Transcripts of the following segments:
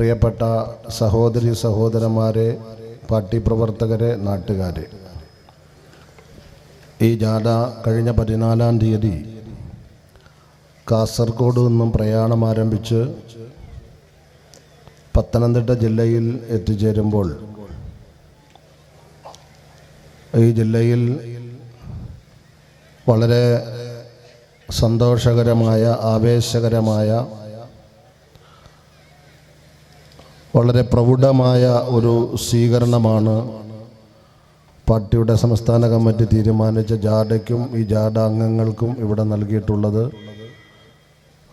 പ്രിയപ്പെട്ട സഹോദരി സഹോദരന്മാരെ പാർട്ടി പ്രവർത്തകരെ നാട്ടുകാരെ. ഈ ജാഥ കഴിഞ്ഞ പതിനാലാം തീയതി കാസർഗോഡ് നിന്നും പ്രയാണം ആരംഭിച്ച് പത്തനംതിട്ട ജില്ലയിൽ എത്തിച്ചേരുമ്പോൾ ഈ ജില്ലയിൽ വളരെ സന്തോഷകരമായ ആവേശകരമായ വളരെ പ്രൗഢമായ ഒരു സ്വീകരണമാണ് പാർട്ടിയുടെ സംസ്ഥാന കമ്മിറ്റി തീരുമാനിച്ച ജാഡയ്ക്കും ഈ ജാഡ അംഗങ്ങൾക്കും ഇവിടെ നൽകിയിട്ടുള്ളത്.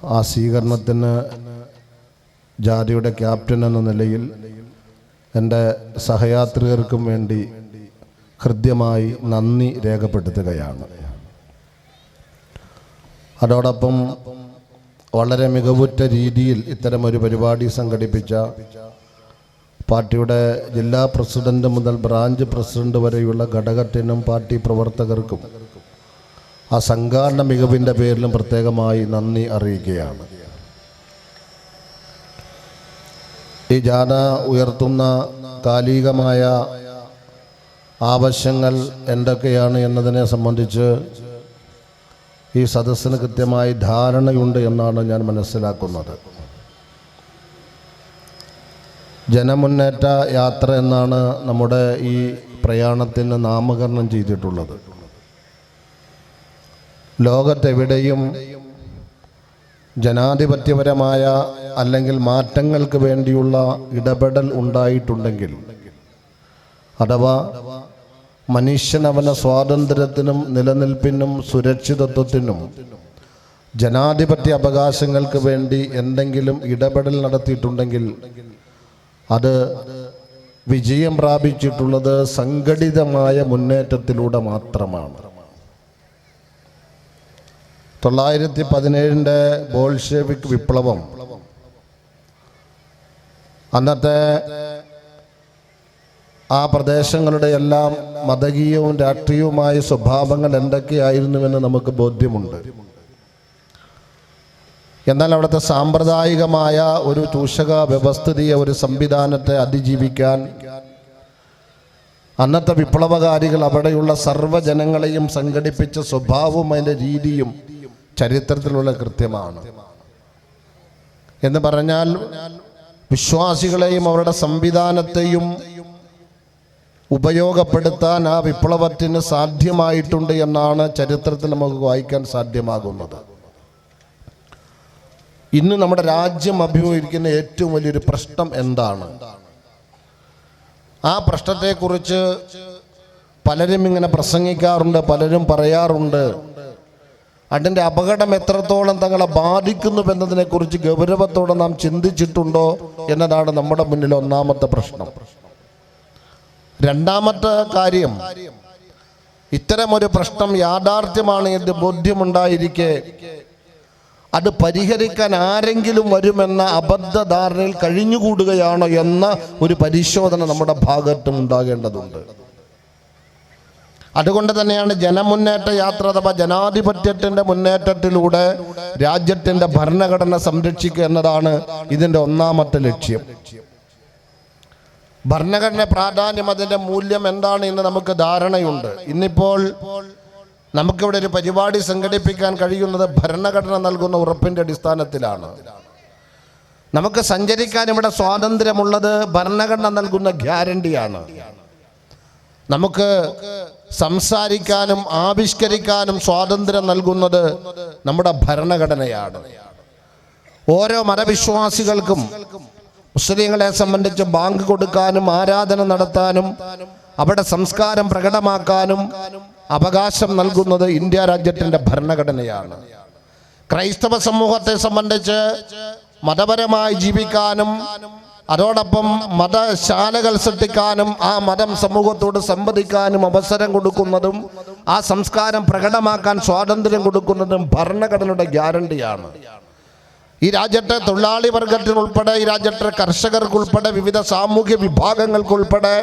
ആ സ്വീകരണത്തിന് ജാഡയുടെ ക്യാപ്റ്റൻ എന്ന നിലയിൽ എന്റെ സഹയാത്രികർക്കും വേണ്ടി ഹൃദ്യമായി നന്ദി രേഖപ്പെടുത്തുകയാണ്. അതോടൊപ്പം വളരെ മികവുറ്റ രീതിയിൽ ഇത്തരമൊരു പരിപാടി സംഘടിപ്പിച്ച പാർട്ടിയുടെ ജില്ലാ പ്രസിഡന്റ് മുതൽ ബ്രാഞ്ച് പ്രസിഡന്റ് വരെയുള്ള ഘടകത്തിനും പാർട്ടി പ്രവർത്തകർക്കും ആ സംഘാടന മികവിന്റെ പേരിലും പ്രത്യേകമായി നന്ദി അറിയിക്കുകയാണ്. ഈ ജാഥ ഉയർത്തുന്ന കാലികമായ ആവശ്യങ്ങൾ എന്തൊക്കെയാണ് എന്നതിനെ സംബന്ധിച്ച് ഈ സദസ്സിന് കൃത്യമായി ധാരണയുണ്ട് എന്നാണ് ഞാൻ മനസ്സിലാക്കുന്നത്. ജനമുന്നേറ്റ യാത്ര എന്നാണ് നമ്മുടെ ഈ പ്രയാണത്തിന് നാമകരണം ചെയ്തിട്ടുള്ളത്. ലോകത്തെവിടെയും ജനാധിപത്യപരമായ അല്ലെങ്കിൽ മാറ്റങ്ങൾക്ക് വേണ്ടിയുള്ള ഇടപെടൽ ഉണ്ടായിട്ടുണ്ടെങ്കിൽ അഥവാ മനുഷ്യൻ അവന സ്വാതന്ത്ര്യത്തിനും നിലനിൽപ്പിനും സുരക്ഷിതത്വത്തിനും ജനാധിപത്യ അവകാശങ്ങൾക്ക് വേണ്ടി എന്തെങ്കിലും ഇടപെടൽ നടത്തിയിട്ടുണ്ടെങ്കിൽ അത് വിജയം പ്രാപിച്ചിട്ടുള്ളത് സംഘടിതമായ മുന്നേറ്റത്തിലൂടെ മാത്രമാണ്. തൊള്ളായിരത്തി പതിനേഴിന്റെ ബോൾഷെവിക് വിപ്ലവം അന്നത്തെ ആ പ്രദേശങ്ങളുടെ എല്ലാം മതകീയവും രാഷ്ട്രീയവുമായ സ്വഭാവങ്ങൾ എന്തൊക്കെയായിരുന്നുവെന്ന് നമുക്ക് ബോധ്യമുണ്ട്. എന്നാൽ അവിടുത്തെ സാമ്പ്രദായികമായ ഒരു ചൂഷക വ്യവസ്ഥിതിയെ ഒരു സംവിധാനത്തെ അതിജീവിക്കാൻ അന്നത്തെ വിപ്ലവകാരികൾ അവിടെയുള്ള സർവജനങ്ങളെയും സംഘടിപ്പിച്ച സ്വഭാവവും അതിന്റെ രീതിയും ചരിത്രത്തിലുള്ള കൃത്യമാണ്. എന്ന് പറഞ്ഞാൽ വിശ്വാസികളെയും അവരുടെ സംവിധാനത്തെയും ഉപയോഗപ്പെടുത്താൻ ആ വിപ്ലവത്തിന് സാധ്യമായിട്ടുണ്ട് എന്നാണ് ചരിത്രത്തിൽ നമുക്ക് വായിക്കാൻ സാധ്യമാകുന്നത്. ഇന്ന് നമ്മുടെ രാജ്യം അഭിമുഖീകരിക്കുന്ന ഏറ്റവും വലിയൊരു പ്രശ്നം എന്താണ്? ആ പ്രശ്നത്തെക്കുറിച്ച് പലരും ഇങ്ങനെ പ്രസംഗിക്കാറുണ്ട് പലരും പറയാറുണ്ട്. അതിന്റെ അപകടം എത്രത്തോളം തങ്ങളെ ബാധിക്കുന്നുവെന്നതിനെക്കുറിച്ച് ഗൗരവത്തോടെ നാം ചിന്തിച്ചിട്ടുണ്ടോ എന്നതാണ് നമ്മുടെ മുന്നിൽ ഒന്നാമത്തെ പ്രശ്നം. രണ്ടാമത്തെ കാര്യം ഇത്തരമൊരു പ്രശ്നം യാഥാർത്ഥ്യമാണ് എന്ന് ബോധ്യമുണ്ടായിരിക്കെ. അത് പരിഹരിക്കാൻ ആരെങ്കിലും വരുമെന്ന അബദ്ധധാരണയിൽ കഴിഞ്ഞുകൂടുകയാണോ എന്ന ഒരു പരിശോധന നമ്മുടെ ഭാഗത്തും ഉണ്ടാകേണ്ടതുണ്ട്. അതുകൊണ്ട് തന്നെയാണ് ജനമുന്നേറ്റ യാത്ര അഥവാ ജനാധിപത്യത്തിന്റെ മുന്നേറ്റത്തിലൂടെ രാജ്യത്തിന്റെ ഭരണഘടന സംരക്ഷിക്കുക എന്നതാണ് ഇതിന്റെ ഒന്നാമത്തെ ലക്ഷ്യം. ഭരണഘടന പ്രാധാന്യം അതിന്റെ മൂല്യം എന്താണ് എന്ന് നമുക്ക് ധാരണയുണ്ട്. ഇന്നിപ്പോൾ നമുക്കിവിടെ ഒരു പരിപാടി സംഘടിപ്പിക്കാൻ കഴിയുന്നത് ഭരണഘടന നൽകുന്ന ഉറപ്പിന്റെ അടിസ്ഥാനത്തിലാണ്. നമുക്ക് സഞ്ചരിക്കാൻ ഇവിടെ സ്വാതന്ത്ര്യമുള്ളത് ഭരണഘടന നൽകുന്ന ഗ്യാരണ്ടിയാണ് നമുക്ക് സംസാരിക്കാനും ആവിഷ്കരിക്കാനും സ്വാതന്ത്ര്യം നൽകുന്നത് നമ്മുടെ ഭരണഘടനയാണ്. ഓരോ മതവിശ്വാസികൾക്കും മുസ്ലിങ്ങളെ സംബന്ധിച്ച് ബാങ്ക് കൊടുക്കാനും ആരാധന നടത്താനും അവിടെ സംസ്കാരം പ്രകടമാക്കാനും അവകാശം നൽകുന്നത് ഇന്ത്യ രാജ്യത്തിന്റെ ഭരണഘടനയാണ്. ക്രൈസ്തവ സമൂഹത്തെ സംബന്ധിച്ച് മതപരമായി ജീവിക്കാനും അതോടൊപ്പം മതശാലകൾ സൃഷ്ടിക്കാനും ആ മതം സമൂഹത്തോട് സംവദിക്കാനും അവസരം കൊടുക്കുന്നതും ആ സംസ്കാരം പ്രകടമാക്കാൻ സ്വാതന്ത്ര്യം കൊടുക്കുന്നതും ഭരണഘടനയുടെ ഗ്യാരണ്ടിയാണ്. ഈ രാജ്യത്തെ തൊഴിലാളി വർഗത്തിനുൾപ്പെടെ ഈ രാജ്യത്തെ കർഷകർക്കുൾപ്പെടെ വിവിധ സാമൂഹ്യ വിഭാഗങ്ങൾക്കുൾപ്പെടെ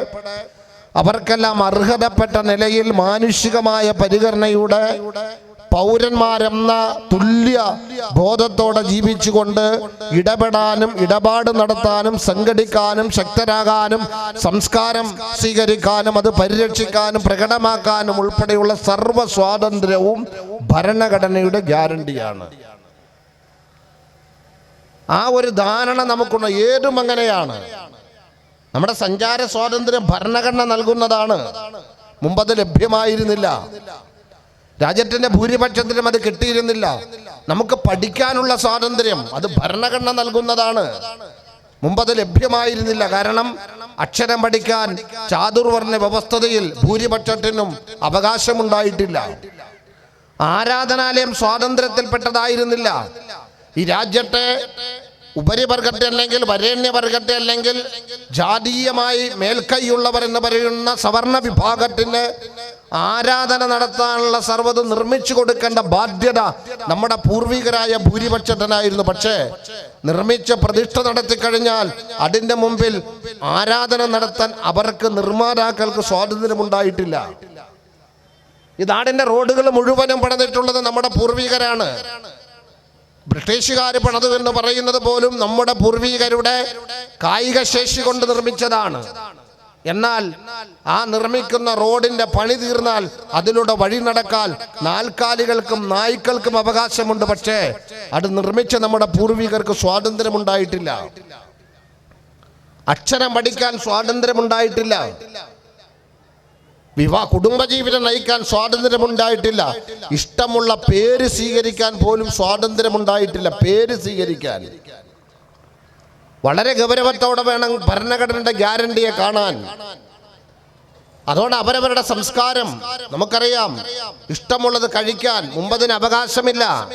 അവർക്കെല്ലാം അർഹതപ്പെട്ട നിലയിൽ മാനുഷികമായ പരിഗണനയുടെ പൗരന്മാരെന്ന തുല്യ ബോധത്തോടെ ജീവിച്ചുകൊണ്ട് ഇടപെടാനും ഇടപാട് നടത്താനും സംഘടിക്കാനും ശക്തരാകാനും സംസ്കാരം സ്വീകരിക്കാനും അത് പരിരക്ഷിക്കാനും പ്രകടമാക്കാനും ഉൾപ്പെടെയുള്ള സർവ സ്വാതന്ത്ര്യവും ഭരണഘടനയുടെ ഗ്യാരണ്ടിയാണ്. ആ ഒരു ധാരണ നമുക്കുണ്ട്. ഏതും അങ്ങനെയാണ്. നമ്മുടെ സഞ്ചാര സ്വാതന്ത്ര്യം ഭരണഘടന നൽകുന്നതാണ്. മുമ്പത് ലഭ്യമായിരുന്നില്ല. രാജ്യത്തിന്റെ ഭൂരിപക്ഷത്തിനും അത് കിട്ടിയിരുന്നില്ല. നമുക്ക് പഠിക്കാനുള്ള സ്വാതന്ത്ര്യം അത് ഭരണഘടന നൽകുന്നതാണ്. മുമ്പത് ലഭ്യമായിരുന്നില്ല. കാരണം അക്ഷരം പഠിക്കാൻ ചാതുർവർണ വ്യവസ്ഥതയിൽ ഭൂരിപക്ഷത്തിനും അവകാശമുണ്ടായിട്ടില്ല. ആരാധനാലയം സ്വാതന്ത്ര്യത്തിൽപ്പെട്ടതായിരുന്നില്ല. ഈ രാജ്യത്തെ ഉപരിവർഗത്തെ അല്ലെങ്കിൽ വരേണ്യവർഗത്തെ അല്ലെങ്കിൽ ജാതീയമായി മേൽക്കൈയുള്ളവർ എന്ന് പറയുന്ന സവർണ വിഭാഗത്തിന് ആരാധന നടത്താനുള്ള സർവത് നിർമ്മിച്ചു കൊടുക്കേണ്ട ബാധ്യത നമ്മുടെ പൂർവികരായ ഭൂരിപക്ഷത്തിനായിരുന്നു. പക്ഷേ നിർമ്മിച്ച പ്രതിഷ്ഠ നടത്തി കഴിഞ്ഞാൽ അതിന്റെ മുമ്പിൽ ആരാധന നടത്താൻ അവർക്ക് നിർമ്മാതാക്കൾക്ക് സ്വാതന്ത്ര്യമുണ്ടായിട്ടില്ല. ഈ നാടിന്റെ റോഡുകൾ മുഴുവനും പണിതിട്ടുള്ളത് നമ്മുടെ പൂർവികരാണ്. ബ്രിട്ടീഷുകാർ പണിതു എന്ന് പറയുന്നത് പോലും നമ്മുടെ പൂർവികരുടെ കായിക ശേഷി കൊണ്ട് നിർമ്മിച്ചതാണ്. എന്നാൽ ആ നിർമ്മിക്കുന്ന റോഡിന്റെ പണി തീർന്നാൽ അതിലൂടെ വഴി നടക്കാൻ നാൽക്കാലികൾക്കും നായ്ക്കൾക്കും അവകാശമുണ്ട്. പക്ഷേ അത് നിർമ്മിച്ച നമ്മുടെ പൂർവികർക്ക് സ്വാതന്ത്ര്യമുണ്ടായിട്ടില്ല. അക്ഷരം പഠിക്കാൻ സ്വാതന്ത്ര്യമുണ്ടായിട്ടില്ല. വിവാഹ കുടുംബജീവിതം നയിക്കാൻ സ്വാതന്ത്ര്യമുണ്ടായിട്ടില്ല. ഇഷ്ടമുള്ള പേര് സ്വീകരിക്കാൻ പോലും സ്വാതന്ത്ര്യമുണ്ടായിട്ടില്ല. പേര് സ്വീകരിക്കാൻ. വളരെ ഗൗരവത്തോടെ വേണം ഭരണഘടനയുടെ ഗ്യാരണ്ടിയെ കാണാൻ. അതോടെ അവരവരുടെ സംസ്കാരം നമുക്കറിയാം. ഇഷ്ടമുള്ളത് കഴിക്കാൻ മുമ്പതിന് അവകാശമില്ല.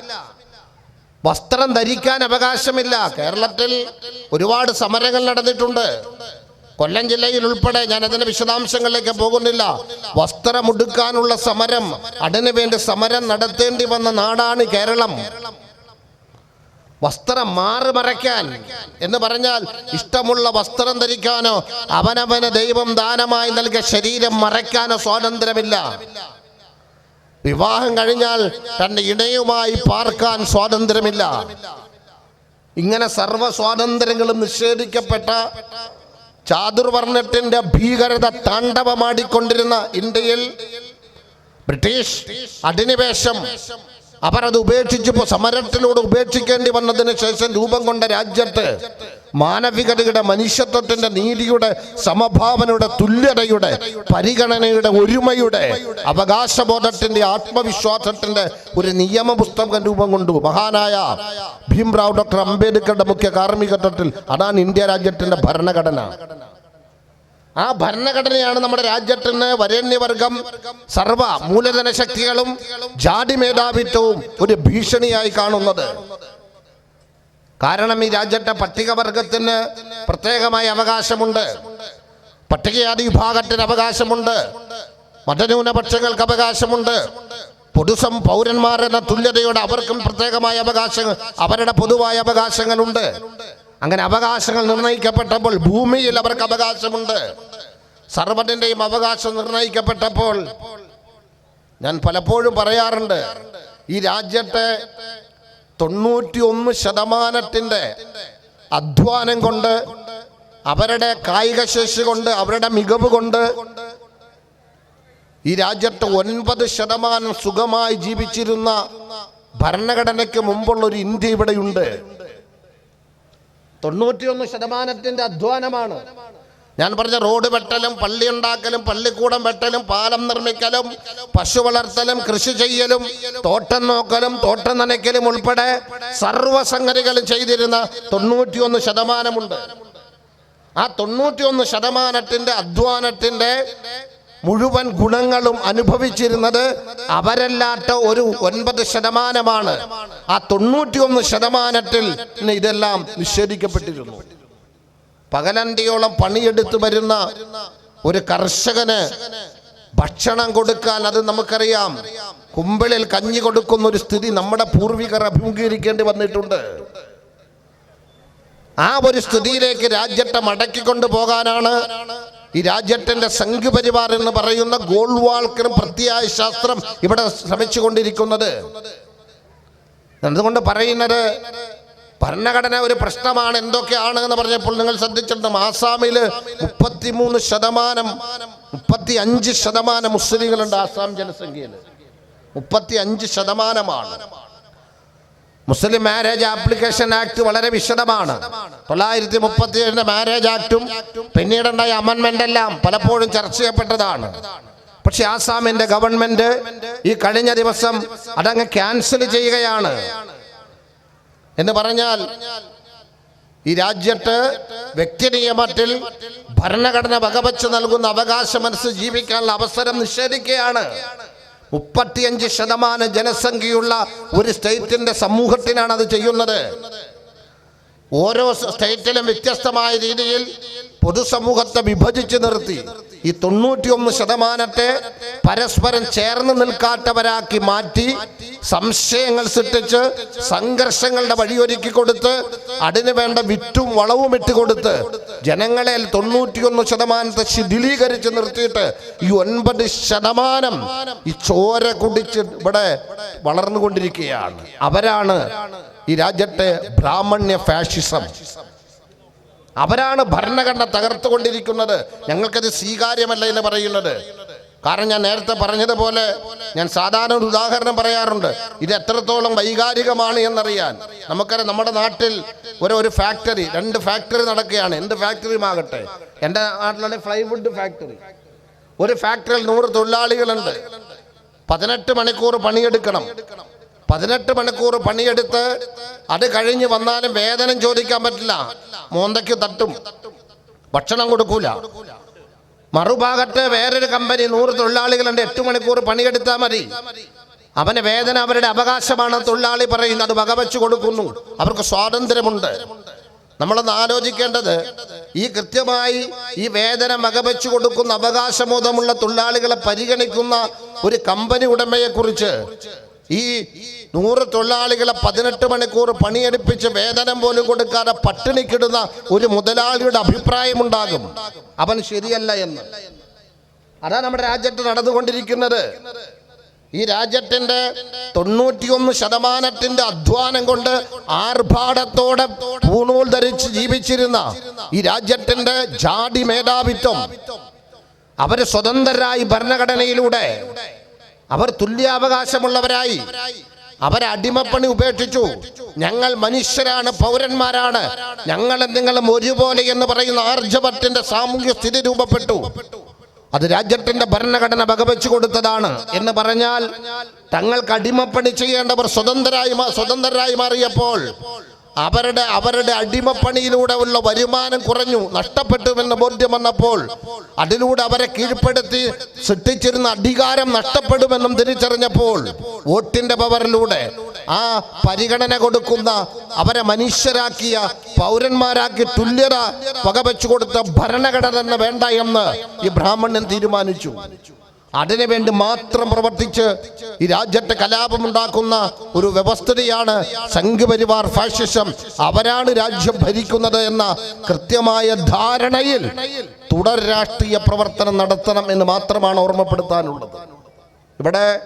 വസ്ത്രം ധരിക്കാൻ അവകാശമില്ല. കേരളത്തിൽ ഒരുപാട് സമരങ്ങൾ നടന്നിട്ടുണ്ട്. കൊല്ലം ജില്ലയിൽ ഉൾപ്പെടെ ഞാൻ അതിന്റെ വിശദാംശങ്ങളിലേക്ക് പോകുന്നില്ല. വസ്ത്രമുടുക്കാനുള്ള സമരം അതിനു വേണ്ടി സമരം നടത്തേണ്ടി വന്ന നാടാണ് കേരളം. വസ്ത്രം മാറി മറയ്ക്കാൻ എന്ന് പറഞ്ഞാൽ ഇഷ്ടമുള്ള വസ്ത്രം ധരിക്കാനോ അവനവന് ദൈവം ദാനമായി നൽകിയ ശരീരം മറയ്ക്കാനോ സ്വാതന്ത്ര്യമില്ല. വിവാഹം കഴിഞ്ഞാൽ തന്റെ ഇണയുമായി പാർക്കാൻ സ്വാതന്ത്ര്യമില്ല. ഇങ്ങനെ സർവ സ്വാതന്ത്ര്യങ്ങളും നിഷേധിക്കപ്പെട്ട ചാതുർവർണത്തിന്റെ ഭീകരത താണ്ഡവമാടിക്കൊണ്ടിരുന്ന ഇന്ത്യയിൽ ബ്രിട്ടീഷ് അധിനിവേശം അവർ അത് സമരത്തിലൂടെ ഉപേക്ഷിക്കേണ്ടി വന്നതിന് ശേഷം രൂപം കൊണ്ട രാജ്യത്ത് മാനവികതയുടെ മനുഷ്യത്വത്തിന്റെ നീതിയുടെ സമഭാവനയുടെ തുല്യതയുടെ പരിഗണനയുടെ ഒരുമയുടെ അവകാശബോധത്തിന്റെ ആത്മവിശ്വാസത്തിന്റെ ഒരു നിയമ പുസ്തകം രൂപം കൊണ്ടു. മഹാനായ ഭീംറാവ് ഡോക്ടർ അംബേദ്കറുടെ മുഖ്യ കാർമ്മികത്വത്തിൽ അതാണ് ഇന്ത്യ രാജ്യത്തിന്റെ ഭരണഘടന. ആ ഭരണഘടനയാണ് നമ്മുടെ രാജ്യത്തിന് വരേണ്യവർഗം സർവ മൂലധന ശക്തികളും ജാതി മേധാവിത്വവും ഒരു ഭീഷണിയായി കാണുന്നത്. കാരണം ഈ രാജ്യത്തെ പട്ടികവർഗത്തിന് പ്രത്യേകമായ അവകാശമുണ്ട്. പട്ടികജാതി വിഭാഗത്തിന് അവകാശമുണ്ട്. മതന്യൂനപക്ഷങ്ങൾക്ക് അവകാശമുണ്ട്. പൊതുസം പൗരന്മാരെന്ന തുല്യതയോടെ അവർക്കും പ്രത്യേകമായ അവകാശങ്ങൾ അവരുടെ പൊതുവായ അവകാശങ്ങളുണ്ട്. അങ്ങനെ അവകാശങ്ങൾ നിർണയിക്കപ്പെട്ടപ്പോൾ ഭൂമിയിൽ അവർക്ക് അവകാശമുണ്ട്. സർവത്തിന്റെയും അവകാശം നിർണയിക്കപ്പെട്ടപ്പോൾ ഞാൻ പലപ്പോഴും പറയാറുണ്ട് ഈ രാജ്യത്തെ തൊണ്ണൂറ്റി ഒന്ന് ശതമാനത്തിന്റെ അധ്വാനം കൊണ്ട് അവരുടെ കായിക ശേഷി കൊണ്ട് അവരുടെ മികവ് കൊണ്ട് ഈ രാജ്യത്ത് ഒൻപത് ശതമാനം സുഖമായി ജീവിച്ചിരുന്ന ഭരണഘടനയ്ക്ക് മുമ്പുള്ള ഒരു ഇന്ത്യ ഇവിടെയുണ്ട്. തൊണ്ണൂറ്റിയൊന്ന് ശതമാനത്തിന്റെ അധ്വാനമാണ്. ഞാൻ പറഞ്ഞ റോഡ് വെട്ടലും പള്ളി ഉണ്ടാക്കലും പള്ളിക്കൂടം വെട്ടലും പാലം നിർമ്മിക്കലും പശു വളർത്തലും കൃഷി ചെയ്യലും തോട്ടം നോക്കലും തോട്ടം നനയ്ക്കലും ഉൾപ്പെടെ സർവസംഗതികളും ചെയ്തിരുന്ന തൊണ്ണൂറ്റിയൊന്ന് ശതമാനമുണ്ട്. ആ തൊണ്ണൂറ്റിയൊന്ന് ശതമാനത്തിന്റെ അധ്വാനത്തിന്റെ മുഴുവൻ ഗുണങ്ങളും അനുഭവിച്ചിരുന്നത് അവരല്ലാത്ത ഒരു ഒൻപത് ശതമാനമാണ്. ആ തൊണ്ണൂറ്റിയൊന്ന് ശതമാനത്തിൽ ഇതെല്ലാം നിഷേധിക്കപ്പെട്ടിരുന്നു. പകലന്തിയോളം പണിയെടുത്ത് വരുന്ന ഒരു കർഷകന് ഭക്ഷണം കൊടുക്കാൻ അത് നമുക്കറിയാം. കുമ്പിളിൽ കഞ്ഞി കൊടുക്കുന്ന ഒരു സ്ഥിതി നമ്മുടെ പൂർവികർ അഭിമുഖീകരിക്കേണ്ടി വന്നിട്ടുണ്ട്. ആ ഒരു സ്ഥിതിയിലേക്ക് രാജ്യത്തെ മടക്കിക്കൊണ്ടു പോകാനാണ് ഈ രാജ്യത്തിന്റെ സംഘപരിവാർ എന്ന് പറയുന്ന ഗോൾവാൾക്കറും പ്രത്യായ ശാസ്ത്രം ഇവിടെ ശ്രമിച്ചുകൊണ്ടിരിക്കുന്നത്. അതുകൊണ്ട് പറയുന്നത്? ഭരണഘടന ഒരു പ്രശ്നമാണ് എന്തൊക്കെയാണ് എന്ന് പറഞ്ഞപ്പോൾ നിങ്ങൾ ശ്രദ്ധിച്ചിരുന്നു ആസാമിൽ മുപ്പത്തിമൂന്ന് ശതമാനം മുപ്പത്തി അഞ്ച് ശതമാനം മുസ്ലിങ്ങളുണ്ട് ആസാം ജനസംഖ്യയിൽ. മുപ്പത്തി അഞ്ച് ശതമാനമാണ്. മുസ്ലിം മാരേജ് ആപ്ലിക്കേഷൻ ആക്ട് വളരെ വിശദമാണ്. തൊള്ളായിരത്തി മുപ്പത്തി ഏഴിന്റെ മാരേജ് ആക്ടും പിന്നീടുണ്ടായ അമൻമെന്റ് എല്ലാം പലപ്പോഴും ചർച്ച ചെയ്യപ്പെട്ടതാണ്. പക്ഷെ ആസാമിന്റെ ഗവൺമെന്റ് ഈ കഴിഞ്ഞ ദിവസം അതങ്ങ് ക്യാൻസൽ ചെയ്യുകയാണ്. എന്ന് പറഞ്ഞാൽ ഈ രാജ്യത്ത് വ്യക്തി നിയമത്തിൽ ഭരണഘടന വകവച്ച് നൽകുന്ന അവകാശമനുസരിച്ച് ജീവിക്കാനുള്ള അവസരം നിഷേധിക്കുകയാണ്. മുപ്പത്തിയഞ്ച് ശതമാനം ജനസംഖ്യയുള്ള ഒരു സ്റ്റേറ്റിന്റെ സമൂഹത്തിനാണ് അത് ചെയ്യുന്നത്. ഓരോ സ്റ്റേറ്റിലും വ്യത്യസ്തമായ രീതിയിൽ പൊതുസമൂഹത്തെ വിഭജിച്ച് നിർത്തി. ഈ തൊണ്ണൂറ്റിയൊന്ന് ശതമാനത്തെ പരസ്പരം ചേർന്ന് നിൽക്കാത്തവരാക്കി മാറ്റി സംശയങ്ങൾ സൃഷ്ടിച്ച് സംഘർഷങ്ങളുടെ വഴിയൊരുക്കി കൊടുത്ത് അതിന് വേണ്ട വിറ്റും വളവും ഇട്ട് കൊടുത്ത് ജനങ്ങളെ തൊണ്ണൂറ്റിയൊന്ന് ശതമാനത്തെ ശിഥിലീകരിച്ച് നിർത്തിയിട്ട് ഈ ഒൻപത് ശതമാനം ഈ ചോര കുടിച്ച് ഇവിടെ വളർന്നുകൊണ്ടിരിക്കുകയാണ്. അവരാണ് ഈ രാജ്യത്തെ ബ്രാഹ്മണ്യ ഫാഷിസം. അവരാണ് ഭരണഘടന തകർത്തുകൊണ്ടിരിക്കുന്നത്. ഞങ്ങൾക്കത് സ്വീകാര്യമല്ല എന്ന് പറയുന്നത്. കാരണം ഞാൻ നേരത്തെ പറഞ്ഞതുപോലെ ഞാൻ സാധാരണ ഒരു ഉദാഹരണം പറയാറുണ്ട്. ഇത് എത്രത്തോളം വൈകാരികമാണ് എന്നറിയാൻ. നമുക്കറിയാം നമ്മുടെ നാട്ടിൽ ഒരു ഒരു ഫാക്ടറി രണ്ട് ഫാക്ടറി നടക്കുകയാണ്. എന്ത് ഫാക്ടറിയും ആകട്ടെ എന്റെ നാട്ടിലാണ് ഫ്ലൈവുഡ് ഫാക്ടറി. ഒരു ഫാക്ടറിയിൽ നൂറ് തൊഴിലാളികളുണ്ട്. പതിനെട്ട് മണിക്കൂർ പണിയെടുക്കണം. പതിനെട്ട് മണിക്കൂർ പണിയെടുത്ത് അത് കഴിഞ്ഞ് വന്നാലും വേതനം ചോദിക്കാൻ പറ്റില്ല. മോന്തയ്ക്ക് തട്ടും. ഭക്ഷണം കൊടുക്കൂല. മറുഭാഗത്ത് വേറൊരു കമ്പനി നൂറ് തൊഴിലാളികളുണ്ട്. എട്ട് മണിക്കൂർ പണിയെടുത്താൽ മതി. അവന് വേദന അവരുടെ അവകാശമാണ്. തൊഴിലാളി പറയുന്നത് അത് വകവെച്ച് കൊടുക്കുന്നു. അവർക്ക് സ്വാതന്ത്ര്യമുണ്ട്. നമ്മളൊന്ന് ആലോചിക്കേണ്ടത് ഈ കൃത്യമായി ഈ വേദന വകവെച്ചു കൊടുക്കുന്ന അവകാശബോധമുള്ള തൊഴിലാളികളെ പരിഗണിക്കുന്ന ഒരു കമ്പനി ഉടമയെക്കുറിച്ച് ഈ നൂറ് തൊഴിലാളികളെ പതിനെട്ട് മണിക്കൂർ പണിയെടുപ്പിച്ച് വേതനം പോലും കൊടുക്കാതെ പട്ടിണിക്കിടുന്ന ഒരു മുതലാളിയുടെ അഭിപ്രായമുണ്ടാകും. അവൻ ശരിയല്ല എന്ന്. അതാ നമ്മുടെ രാജ്യത്ത് നടന്നുകൊണ്ടിരിക്കുന്നത്. ഈ രാജ്യത്തിന്റെ തൊണ്ണൂറ്റിയൊന്ന് ശതമാനത്തിന്റെ അധ്വാനം കൊണ്ട് ആർഭാടത്തോടെ പൂണൂൽ ധരിച്ച് ജീവിച്ചിരുന്ന ഈ രാജ്യത്തിന്റെ ജാതി മേധാവിത്വം അവർ സ്വതന്ത്രരായി ഭരണഘടനയിലൂടെ അവർ തുല്യാവകാശമുള്ളവരായി. അവർ അടിമപ്പണി ഉപേക്ഷിച്ചു. ഞങ്ങൾ മനുഷ്യരാണ് പൗരന്മാരാണ്. ഞങ്ങളും നിങ്ങളും ഒരുപോലെ എന്ന് പറയുന്ന ആർജവത്തിന്റെ സാമൂഹ്യ സ്ഥിതി രൂപപ്പെട്ടു. അത് രാജ്യത്തിന്റെ ഭരണഘടന വകവെച്ചു കൊടുത്തതാണ് എന്ന് പറഞ്ഞാൽ തങ്ങൾക്ക് അടിമപ്പണി ചെയ്യേണ്ടവർ സ്വതന്ത്രരായി സ്വതന്ത്രരായി മാറിയപ്പോൾ അവരുടെ അവരുടെ അടിമപ്പണിയിലൂടെ ഉള്ള വരുമാനം കുറഞ്ഞു നഷ്ടപ്പെട്ടുവെന്ന് ബോധ്യം വന്നപ്പോൾ അതിലൂടെ അവരെ കീഴ്പ്പെടുത്തി സൃഷ്ടിച്ചിരുന്ന അധികാരം നഷ്ടപ്പെടുമെന്നും തിരിച്ചറിഞ്ഞപ്പോൾ വോട്ടിന്റെ പവറിലൂടെ ആ പരിഗണന കൊടുക്കുന്ന അവരെ മനുഷ്യരാക്കിയ പൗരന്മാരാക്കി തുല്യത വകവെച്ചു കൊടുത്ത ഭരണഘടന വേണ്ട എന്ന് ഈ ബ്രാഹ്മണൻ തീരുമാനിച്ചു. അതിനുവേണ്ടി മാത്രം പ്രവർത്തിച്ച് ഈ രാജ്യത്തെ കലാപമുണ്ടാക്കുന്ന ഒരു വ്യവസ്ഥതയാണ് സംഘപരിവാർ ഫാഷിസം അവരാണ് രാജ്യം ഭരിക്കുന്നത് എന്ന കൃത്യമായ ധാരണയിൽ തുടർ രാഷ്ട്രീയ പ്രവർത്തനം നടത്തണം എന്ന് മാത്രമാണ് ഓർമ്മപ്പെടുത്താനുള്ളത്. ഇവിടെ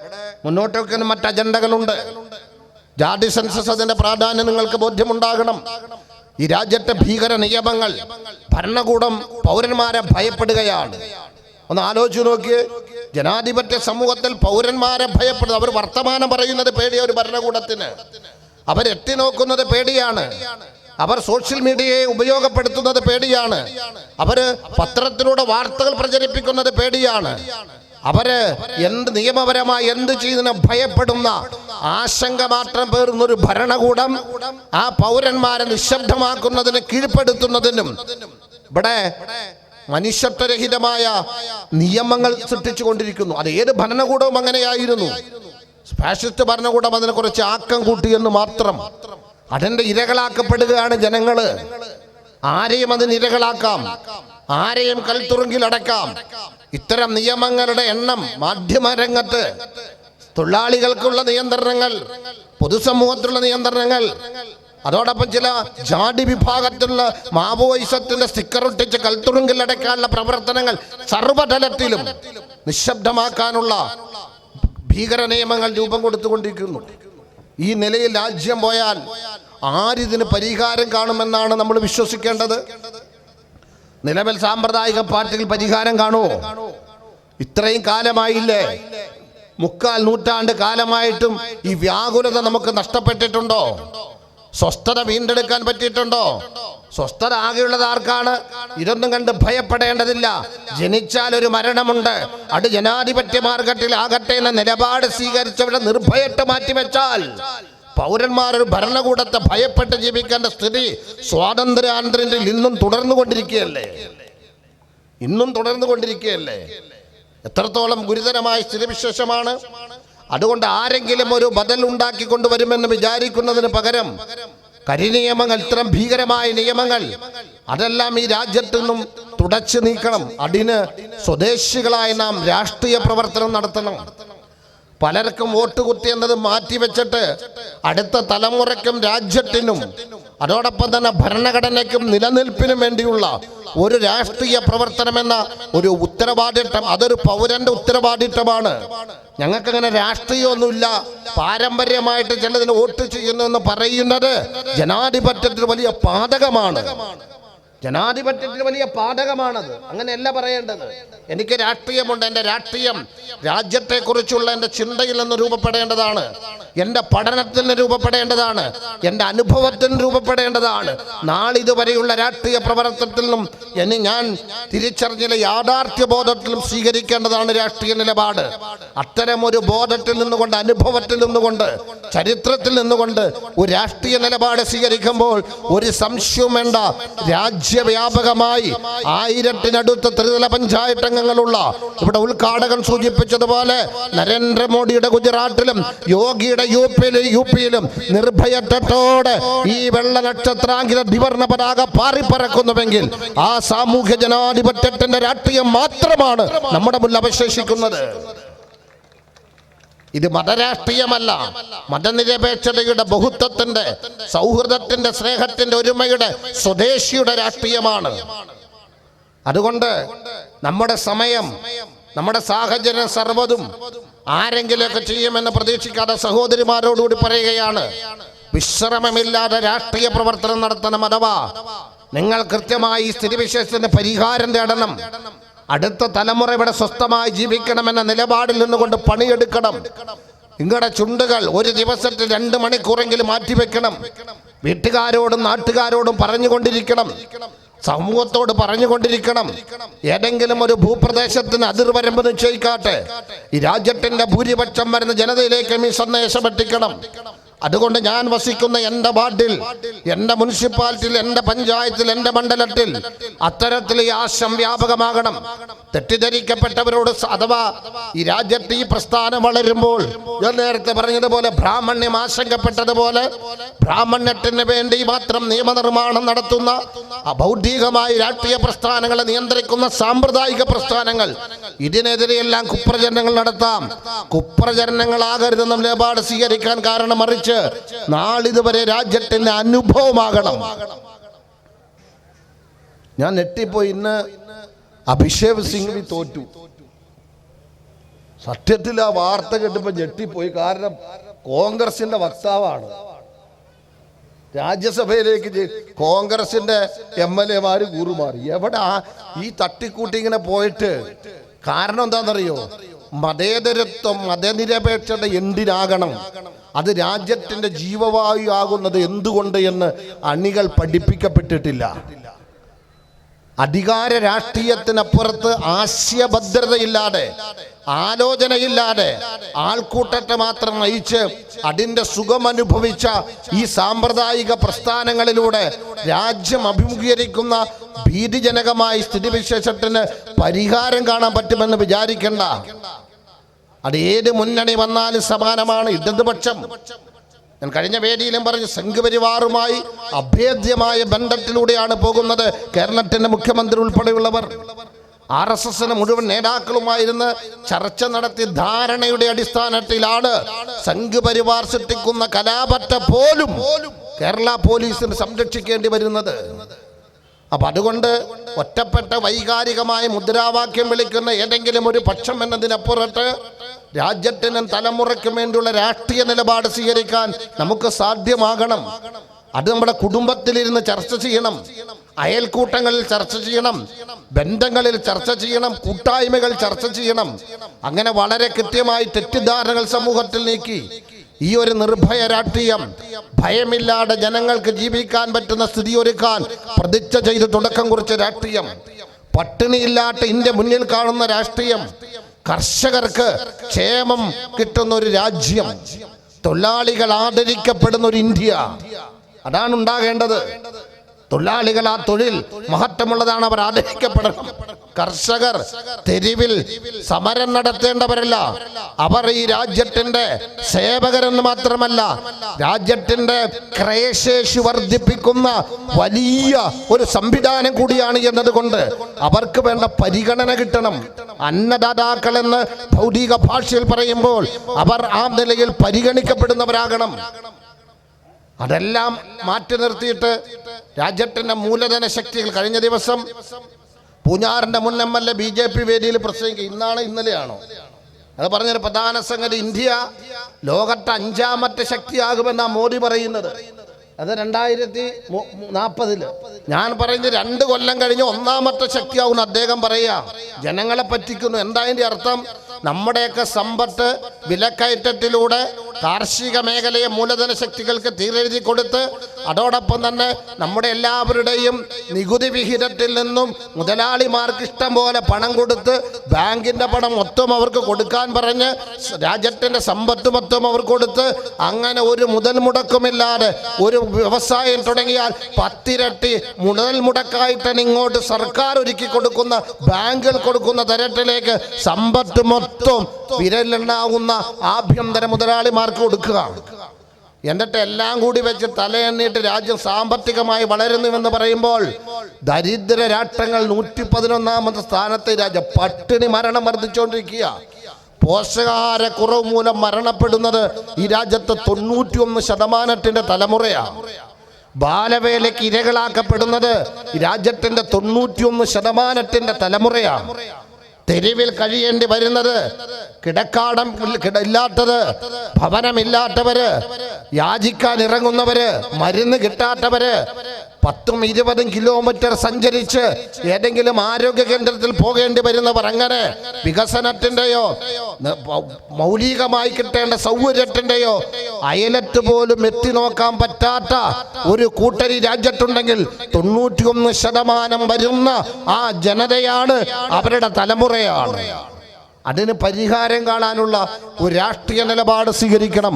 മുന്നോട്ട് വെക്കുന്ന മറ്റ് അജണ്ടകളുണ്ട്. ജാതി സെൻസസ് അതിന്റെ പ്രാധാന്യം നിങ്ങൾക്ക് ബോധ്യമുണ്ടാകണം. ഈ രാജ്യത്തെ ഭീകര നിയമങ്ങൾ ഭരണകൂടം പൗരന്മാരെ ഭയപ്പെടുകയാണ്. ഒന്ന് ആലോചിച്ച് നോക്കിയേ. ജനാധിപത്യ സമൂഹത്തിൽ പൗരന്മാരെ ഭയപ്പെടുന്നത്. അവർ വർത്തമാനം പറയുന്നത് പേടിയ ഒരു ഭരണകൂടത്തിന്. അവരെത്തി നോക്കുന്നത് പേടിയാണ്. അവർ സോഷ്യൽ മീഡിയയെ ഉപയോഗപ്പെടുത്തുന്നത് പേടിയാണ്. അവർ പത്രത്തിലൂടെ വാർത്തകൾ പ്രചരിപ്പിക്കുന്നത് പേടിയാണ്. അവർ എന്ത് നിയമപരമായി എന്ത് ചെയ്യുന്ന ഭയപ്പെടുന്ന ആശങ്ക മാത്രം പേറുന്ന ഒരു ഭരണകൂടം ആ പൗരന്മാരെ നിശബ്ദമാക്കുന്നതിന് കീഴ്പ്പെടുത്തുന്നതിനും ഇവിടെ മനുഷ്യത്വരഹിതമായ നിയമങ്ങൾ സൃഷ്ടിച്ചുകൊണ്ടിരിക്കുന്നു. അത് ഏത് ഭരണകൂടവും അങ്ങനെയായിരുന്നു. ഫാഷിസ്റ്റ് ഭരണകൂടം അതിനെ കുറച്ച് ആക്കം കൂട്ടിയെന്ന് മാത്രം. അതിന്റെ ഇരകളാക്കപ്പെടുകയാണ് ജനങ്ങൾ. ആരെയും അതിന് ഇരകളാക്കാം. ആരെയും കൽത്തുറുങ്കിൽ അടക്കാം. ഇത്തരം നിയമങ്ങളുടെ എണ്ണം മാധ്യമരംഗത്ത് തൊഴിലാളികൾക്കുള്ള നിയന്ത്രണങ്ങൾ പൊതുസമൂഹത്തിലുള്ള നിയന്ത്രണങ്ങൾ അതോടൊപ്പം ചില ജാടി വിഭാഗത്തിലുള്ള മാവോയിസത്തിന്റെ സ്റ്റിക്കർ ഒട്ടിച്ച് കൽത്തുറുങ്കിൽ അടയ്ക്കാനുള്ള പ്രവർത്തനങ്ങൾ സർവതലത്തിലും നിശബ്ദമാക്കാനുള്ള ഭീകര നിയമങ്ങൾ രൂപം കൊടുത്തുകൊണ്ടിരിക്കുന്നു. ഈ നിലയിൽ രാജ്യം പോയാൽ ആരിതിന് പരിഹാരം കാണുമെന്നാണ് നമ്മൾ വിശ്വസിക്കേണ്ടത്? നിലവിൽ സാമ്പ്രദായിക പാർട്ടികൾ പരിഹാരം കാണുമോ? ഇത്രയും കാലമായില്ലേ? മുക്കാൽ നൂറ്റാണ്ട് കാലമായിട്ടും ഈ വ്യാകുലത നമുക്ക് നഷ്ടപ്പെട്ടിട്ടുണ്ടോ? സ്വസ്ഥത വീണ്ടെടുക്കാൻ പറ്റിയിട്ടുണ്ടോ? സ്വസ്ഥത ആകെയുള്ളത് ആർക്കാണ്? ഇതൊന്നും കണ്ട് ഭയപ്പെടേണ്ടതില്ല. ജനിച്ചാൽ ഒരു മരണമുണ്ട്. അത് ജനാധിപത്യ മാർഗത്തിൽ ആകട്ടെ എന്ന നിലപാട് സ്വീകരിച്ചവരെ നിർഭയട്ട് മാറ്റിവെച്ചാൽ പൗരന്മാർ ഒരു ഭരണകൂടത്തെ ഭയപ്പെട്ട് ജീവിക്കേണ്ട സ്ഥിതി സ്വാതന്ത്ര്യാനന്തരത്തിൽ ഇന്നും തുടർന്നു കൊണ്ടിരിക്കുകയല്ലേ ഇന്നും തുടർന്നു കൊണ്ടിരിക്കുകയല്ലേ എത്രത്തോളം ഗുരുതരമായ സ്ഥിതിവിശേഷമാണ്? അതുകൊണ്ട് ആരെങ്കിലും ഒരു ബദൽ ഉണ്ടാക്കി കൊണ്ടുവരുമെന്ന് വിചാരിക്കുന്നതിന് പകരം കരിനിയമങ്ങൾ ഇത്തരം ഭീകരമായ നിയമങ്ങൾ അതെല്ലാം ഈ രാജ്യത്തു നിന്നും തുടച്ചു നീക്കണം. അതിന് സ്വദേശികളായ നാം രാഷ്ട്രീയ പ്രവർത്തനം നടത്തണം. പലർക്കും വോട്ട് കുത്തി എന്നത് മാറ്റിവെച്ചിട്ട് അടുത്ത തലമുറയ്ക്കും രാജ്യത്തിനും അതോടൊപ്പം തന്നെ ഭരണഘടനയ്ക്കും നിലനിൽപ്പിനും വേണ്ടിയുള്ള ഒരു രാഷ്ട്രീയ പ്രവർത്തനം എന്ന ഒരു ഉത്തരവാദിത്തം അതൊരു പൗരന്റെ ഉത്തരവാദിത്തമാണ്. ഞങ്ങൾക്കങ്ങനെ രാഷ്ട്രീയമൊന്നുമില്ല. പാരമ്പര്യമായിട്ട് ചിലതിന് വോട്ട് ചെയ്യുന്നു എന്ന് പറയുന്നത് ജനാധിപത്യത്തിന് വലിയ പാതകമാണ്. ജനാധിപത്യത്തിന് വലിയ പാഠകമാണത് അങ്ങനെയല്ല പറയേണ്ടത്. എനിക്ക് രാഷ്ട്രീയമുണ്ട്. എന്റെ രാഷ്ട്രീയം രാജ്യത്തെക്കുറിച്ചുള്ള എന്റെ ചിന്തയിൽ നിന്ന് രൂപപ്പെടേണ്ടതാണ്. എന്റെ പഠനത്തിൽ നിന്ന് രൂപപ്പെടേണ്ടതാണ്. എന്റെ അനുഭവത്തിൽ നിന്ന് രൂപപ്പെടേണ്ടതാണ്. നാളിതുവരെയുള്ള രാഷ്ട്രീയ പ്രവർത്തനത്തിൽ നിന്നും ഇനി ഞാൻ തിരിച്ചറിഞ്ഞില്ല. യാഥാർത്ഥ്യ ബോധത്തിലും സ്വീകരിക്കേണ്ടതാണ് രാഷ്ട്രീയ നിലപാട്. അത്തരമൊരു ബോധത്തിൽ നിന്നുകൊണ്ട് അനുഭവത്തിൽ നിന്നുകൊണ്ട് ചരിത്രത്തിൽ നിന്നുകൊണ്ട് ഒരു രാഷ്ട്രീയ നിലപാട് സ്വീകരിക്കുമ്പോൾ ഒരു സംശയവും വേണ്ട. രാജ്യവ്യാപകമായി ആയിരത്തിനടുത്ത് ത്രിതല പഞ്ചായത്ത് അംഗങ്ങളുള്ള ഇവിടെ ഉദ്ഘാടകൻ സൂചിപ്പിച്ചതുപോലെ നരേന്ദ്രമോദിയുടെ ഗുജറാത്തിലും യോഗിയുടെ യു പിയിലും യു പിയിലും നിർഭയത്വത്തോടെ ഈ വെള്ള നക്ഷത്രാങ്കിത ദ്വിവർണ പതാക പാറിപ്പറക്കുന്നുവെങ്കിൽ ആ സാമൂഹ്യ ജനാധിപത്യത്തിന്റെ രാഷ്ട്രീയം മാത്രമാണ് നമ്മുടെ മുന്നിൽ അവശേഷിക്കുന്നത്. ഇത് മതരാഷ്ട്രീയമല്ല. മതനിരപേക്ഷതയുടെ ബഹുത്വത്തിന്റെ സൗഹൃദത്തിന്റെ സ്നേഹത്തിന്റെ ഒരുമയുടെ സ്വദേശിയുടെ രാഷ്ട്രീയമാണ്. അതുകൊണ്ട് നമ്മുടെ സമയം നമ്മുടെ സാഹചര്യം സർവതും ആരെങ്കിലുമൊക്കെ ചെയ്യുമെന്ന് പ്രതീക്ഷിക്കാതെ സഹോദരിമാരോടുകൂടി പറയുകയാണ്. വിശ്രമമില്ലാതെ രാഷ്ട്രീയ പ്രവർത്തനം നടത്തണം അഥവാ നിങ്ങൾ കൃത്യമായി ഈ സ്ഥിതിവിശേഷത്തിന് പരിഹാരം തേടണം. അടുത്ത തലമുറ ഇവിടെ സ്വസ്ഥമായി ജീവിക്കണമെന്ന നിലപാടിൽ നിന്നുകൊണ്ട് പണിയെടുക്കണം. നിങ്ങളുടെ ചുണ്ടുകൾ ഒരു ദിവസത്തിൽ രണ്ട് മണിക്കൂറെങ്കിലും മാറ്റിവെക്കണം. വീട്ടുകാരോടും നാട്ടുകാരോടും പറഞ്ഞുകൊണ്ടിരിക്കണം. സമൂഹത്തോട് പറഞ്ഞുകൊണ്ടിരിക്കണം. ഏതെങ്കിലും ഒരു ഭൂപ്രദേശത്തിന് അതിർവരമ്പ് നിശ്ചയിക്കാട്ടെ. ഈ രാജ്യത്തിന്റെ ഭൂരിപക്ഷം വരുന്ന ജനതയിലേക്ക് ഈ സന്ദേശം എത്തിക്കണം. അതുകൊണ്ട് ഞാൻ വസിക്കുന്ന എന്റെ വാർഡിൽ എന്റെ മുനിസിപ്പാലിറ്റിയിൽ എന്റെ പഞ്ചായത്തിൽ എന്റെ മണ്ഡലത്തിൽ അത്തരത്തിൽ ഈ ആശം വ്യാപകമാകണം. തെറ്റിദ്ധരിക്കപ്പെട്ടവരോട് അഥവാ ഈ രാജ്യത്ത് ഈ പ്രസ്ഥാനം വളരുമ്പോൾ ഞാൻ നേരത്തെ പറഞ്ഞതുപോലെ ബ്രാഹ്മണ്യം ആശങ്കപ്പെട്ടതുപോലെ ബ്രാഹ്മണ്യത്തിന് വേണ്ടി മാത്രം നിയമനിർമ്മാണം നടത്തുന്ന അബൗദ്ധികമായ രാഷ്ട്രീയ പ്രസ്ഥാനങ്ങളെ നിയന്ത്രിക്കുന്ന സാമ്പ്രദായിക പ്രസ്ഥാനങ്ങൾ ഇതിനെതിരെയെല്ലാം കുപ്രചരണങ്ങൾ നടത്താം. കുപ്രചരണങ്ങളാകരുതെന്ന നിലപാട് സ്വീകരിക്കാൻ കാരണം മറിച്ച് നാളിതുവരെ രാജ്യത്തിന്റെ അനുഭവമാകണം. ഞാൻ നെട്ടിപ്പോയി ഇന്ന് അഭിഷേക് സിംഗ് തോറ്റു. സത്യത്തിൽ ആ വാർത്ത കേട്ടപ്പോ ഞെട്ടിപ്പോയി. കാരണം കോൺഗ്രസിന്റെ വക്താവാണ്. രാജ്യസഭയിലേക്ക് കോൺഗ്രസിന്റെ എം എൽ എമാര് കൂറുമാറി. എവിടെ ഈ തട്ടിക്കൂട്ടി ഇങ്ങനെ പോയിട്ട്? കാരണം എന്താണെന്നറിയോ? മതേതരത്വം മതനിരപേക്ഷത എന്തിനാകണം? അത് രാജ്യത്തിന്റെ ജീവവായു ആകുന്നത് എന്തുകൊണ്ട് എന്ന് അണികൾ പഠിപ്പിക്കപ്പെട്ടിട്ടില്ല. അധികാര രാഷ്ട്രീയത്തിനപ്പുറത്ത് ആശയഭദ്രതയില്ലാതെ ആലോചനയില്ലാതെ ആൾക്കൂട്ടത്തെ മാത്രം നയിച്ച് അതിന്റെ സുഖമനുഭവിച്ച ഈ സാമ്പ്രദായിക പ്രസ്ഥാനങ്ങളിലൂടെ രാജ്യം അഭിമുഖീകരിക്കുന്ന ഭീതിജനകമായ സ്ഥിതിവിശേഷത്തിന് പരിഹാരം കാണാൻ പറ്റുമെന്ന് വിചാരിക്കണ്ട. അത് ഏത് മുന്നണി വന്നാലും സമാനമാണ് ഇടതുപക്ഷം ഞാൻ കഴിഞ്ഞ വേദിയിലും പറഞ്ഞു സംഘപരിവാറുമായി അഭേദ്യമായ ബന്ധത്തിലൂടെയാണ് പോകുന്നത് കേരളത്തിന്റെ മുഖ്യമന്ത്രി ഉൾപ്പെടെയുള്ളവർ. ആർ എസ് എസിന് മുഴുവൻ നേതാക്കളുമായിരുന്ന് ചർച്ച നടത്തി ധാരണയുടെ അടിസ്ഥാനത്തിലാണ് സംഘപരിവാർ സൃഷ്ടിക്കുന്ന കലാപറ്റ പോലും കേരള പോലീസിന് സംരക്ഷിക്കേണ്ടി വരുന്നത്. അപ്പൊ അതുകൊണ്ട് ഒറ്റപ്പെട്ട വൈകാരികമായ മുദ്രാവാക്യം വിളിക്കുന്ന ഏതെങ്കിലും ഒരു പക്ഷം എന്നതിനപ്പുറത്ത് രാജ്യത്തിനും തലമുറയ്ക്കും വേണ്ടിയുള്ള രാഷ്ട്രീയ നിലപാട് സ്വീകരിക്കാൻ നമുക്ക് സാധ്യമാകണം. അത് നമ്മുടെ കുടുംബത്തിലിരുന്ന് ചർച്ച ചെയ്യണം. അയൽക്കൂട്ടങ്ങളിൽ ചർച്ച ചെയ്യണം. ബന്ധങ്ങളിൽ ചർച്ച ചെയ്യണം. കൂട്ടായ്മകൾ ചർച്ച ചെയ്യണം. അങ്ങനെ വളരെ കൃത്യമായി തെറ്റിദ്ധാരണകൾ സമൂഹത്തിൽ നീക്കി. ഈ ഒരു നിർഭയ രാഷ്ട്രീയം ഭയമില്ലാതെ ജനങ്ങൾക്ക് ജീവിക്കാൻ പറ്റുന്ന സ്ഥിതി ഒരുക്കാൻ പ്രതിജ്ഞ ചെയ്ത് തുടക്കം കുറിച്ച രാഷ്ട്രീയം പട്ടിണിയില്ലാത്ത ഇന്ത്യ മുന്നിൽ കാണുന്ന രാഷ്ട്രീയം കർഷകർക്ക് ക്ഷേമം കിട്ടുന്ന ഒരു രാജ്യം തൊഴിലാളികൾ ആദരിക്കപ്പെടുന്ന ഒരു ഇന്ത്യ. അതാണ് ഉണ്ടാകേണ്ടത്. തൊഴിലാളികൾ ആ തൊഴിൽ മഹത്വമുള്ളതാണ് അവർ ആദരിക്കപ്പെടണം. കർഷകർ തെരുവിൽ സമരം നടത്തേണ്ടവരല്ല. അവർ ഈ രാജ്യത്തിന്റെ സേവകരെന്ന് മാത്രമല്ല രാജ്യത്തിന്റെ ക്രയശേഷി വർദ്ധിപ്പിക്കുന്ന വലിയ ഒരു സംവിധാനം കൂടിയാണ് എന്നതുകൊണ്ട് അവർക്ക് വേണ്ട പരിഗണന കിട്ടണം. അന്നദാതാക്കൾ എന്ന് ഭൗതിക ഭാഷയിൽ പറയുമ്പോൾ അവർ ആ നിലയിൽ പരിഗണിക്കപ്പെടുന്നവരാകണം. അതെല്ലാം മാറ്റി നിർത്തിയിട്ട് രാജ്യത്തിന്റെ മൂലധന ശക്തികൾ കഴിഞ്ഞ ദിവസം പൂഞ്ഞാറിന്റെ മുൻ M L A B J P വേദിയിൽ പ്രസംഗിക്കുക ഇന്നാണ് ഇന്നലെയാണോ? അത് പറഞ്ഞൊരു പ്രധാന സംഗതി. ഇന്ത്യ ലോകത്തെ അഞ്ചാമത്തെ ശക്തിയാകുമെന്നാണ് മോദി പറയുന്നത്. അത് രണ്ടായിരത്തി നാൽപ്പതിൽ ഞാൻ പറയുന്നത് രണ്ട് കൊല്ലം കഴിഞ്ഞ് ഒന്നാമത്തെ ശക്തിയാവുന്ന അദ്ദേഹം പറയുക ജനങ്ങളെ പറ്റിക്കുന്നു. എന്താ അതിന്റെ അർത്ഥം? നമ്മുടെയൊക്കെ സമ്പത്ത് വിലക്കയറ്റത്തിലൂടെ കാർഷിക മേഖലയെ മൂലധന ശക്തികൾക്ക് തീരെഴുതി കൊടുത്ത് അതോടൊപ്പം തന്നെ നമ്മുടെ എല്ലാവരുടെയും നികുതി വിഹിതത്തിൽ നിന്നും മുതലാളിമാർക്ക് ഇഷ്ടം പോലെ പണം കൊടുത്ത് ബാങ്കിന്റെ പണം മൊത്തം അവർക്ക് കൊടുക്കാൻ പറഞ്ഞ് രാജ്യത്തിന്റെ സമ്പത്ത് മൊത്തം അവർ കൊടുത്ത് അങ്ങനെ ഒരു മുതൽ മുടക്കുമില്ലാതെ ഒരു വ്യവസായം തുടങ്ങിയാൽ പത്തിരട്ടി മുതൽ മുടക്കായിട്ട് ഇങ്ങോട്ട് സർക്കാർ ഒരുക്കി കൊടുക്കുന്ന ബാങ്കുകൾ കൊടുക്കുന്ന തരത്തിലേക്ക് സമ്പത്ത് മൊത്തം വിരലുണ്ടാവുന്ന ആഭ്യന്തര മുതലാളിമാർക്ക് കൊടുക്കുക. എന്നിട്ട് എല്ലാം കൂടി വെച്ച് തലയെണ്ണിയിട്ട് രാജ്യം സാമ്പത്തികമായി വളരുന്നുവെന്ന് പറയുമ്പോൾ ദരിദ്ര രാഷ്ട്രങ്ങൾ നൂറ്റി പതിനൊന്നാമത്തെ സ്ഥാനത്തെ രാജ്യം പട്ടിണി മരണം വർദ്ധിച്ചുകൊണ്ടിരിക്കുക പോഷകാഹാരക്കുറവ് മൂലം മരണപ്പെടുന്നത് ഈ രാജ്യത്ത് തൊണ്ണൂറ്റിയൊന്ന് ശതമാനത്തിന്റെ തലമുറയാണ്. ബാലവേലയ്ക്ക് ഇരകളാക്കപ്പെടുന്നത് രാജ്യത്തിന്റെ തൊണ്ണൂറ്റിയൊന്ന് ശതമാനത്തിന്റെ തലമുറയാണ്. തെരുവിൽ കഴിയേണ്ടി വരുന്നത് കിടക്കാടം കിട- ഇല്ലാത്തത് ഭവനമില്ലാത്തവര് യാചിക്കാൻ ഇറങ്ങുന്നവര് മരുന്ന് കിട്ടാത്തവര് പത്തും ഇരുപതും കിലോമീറ്റർ സഞ്ചരിച്ച് ഏതെങ്കിലും ആരോഗ്യ കേന്ദ്രത്തിൽ പോകേണ്ടി വരുന്നവർ അങ്ങനെ വികസനത്തിന്റെയോ മൗലികമായി കിട്ടേണ്ട സൗകര്യത്തിന്റെയോ അയലത്ത് പോലും എത്തി നോക്കാൻ പറ്റാത്ത ഒരു കൂട്ടരി രാജ്യത്തുണ്ടെങ്കിൽ തൊണ്ണൂറ്റിയൊന്ന് ശതമാനം വരുന്ന ആ ജനതയാണ് അവരുടെ തലമുറയാണ്. അതിന് പരിഹാരം കാണാനുള്ള ഒരു രാഷ്ട്രീയ നിലപാട് സ്വീകരിക്കണം.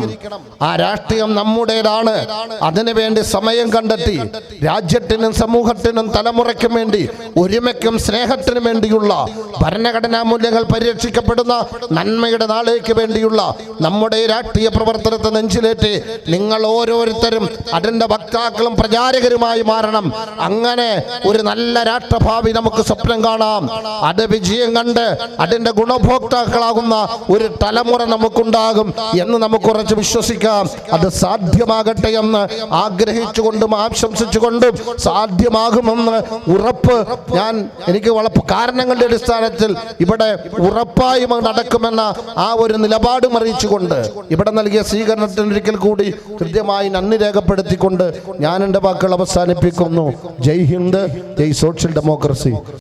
ആ രാഷ്ട്രീയം നമ്മുടേതാണ്. അതിനുവേണ്ടി സമയം കണ്ടെത്തി. രാജ്യത്തിനും സമൂഹത്തിനും തലമുറയ്ക്കും വേണ്ടി ഒരുമയ്ക്കും സ്നേഹത്തിനും വേണ്ടിയുള്ള ഭരണഘടനാ മൂല്യങ്ങൾ പരിരക്ഷിക്കപ്പെടുന്ന നന്മയുടെ നാളേക്ക് വേണ്ടിയുള്ള നമ്മുടെ രാഷ്ട്രീയ പ്രവർത്തനത്തെ നെഞ്ചിലേറ്റ് നിങ്ങൾ ഓരോരുത്തരും അതിന്റെ വക്താക്കളും പ്രചാരകരുമായി മാറണം. അങ്ങനെ ഒരു നല്ല രാഷ്ട്രഭാവി നമുക്ക് സ്വപ്നം കാണാം. അത് വിജയം കണ്ട് അതിന്റെ ഗുണഭോക്താക്കളാകുന്ന ഒരു തലമുറ നമുക്കുണ്ടാകും എന്ന് നമുക്ക് ഉറച്ച് വിശ്വസിക്കാം. അത് സാധ്യമാകട്ടെ എന്ന് ആഗ്രഹിച്ചുകൊണ്ടും ആശംസിച്ചുകൊണ്ടും സാധ്യമാകുമെന്ന് ഉറപ്പ് ഞാൻ എനിക്ക് വളപ്പ് കാരണങ്ങളുടെ അടിസ്ഥാനത്തിൽ ഇവിടെ ഉറപ്പായി നടക്കുമെന്ന ആ ഒരു നിലപാടും അറിയിച്ചുകൊണ്ട് ഇവിടെ നൽകിയ സ്വീകരണത്തിന് ഒരിക്കൽ കൂടി കൃത്യമായി നന്ദി രേഖപ്പെടുത്തിക്കൊണ്ട് ഞാൻ എന്റെ വാക്കുകൾ അവസാനിപ്പിക്കുന്നു. ജയ് ഹിന്ദ് ജയ് സോഷ്യൽ ഡെമോക്രസി.